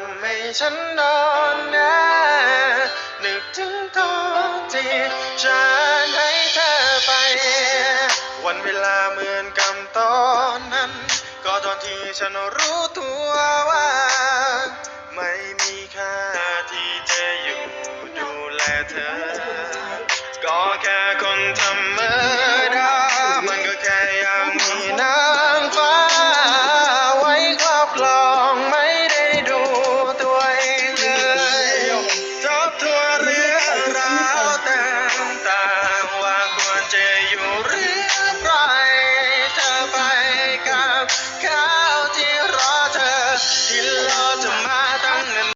ำให้ฉันนอนนะนึกถึงทุกทีฉันให้เธอไป วันเวลาเหมือนกับตอนนั้น ก็ตอนที่ฉันรู้ตัวว่า ไม่มีค่าที่จะอยู่ดูแลเธอ ก็แค่คนธรรมดามันก็แค่อยากมีนางฟ้าไว้ครอบครอง செய்யூரே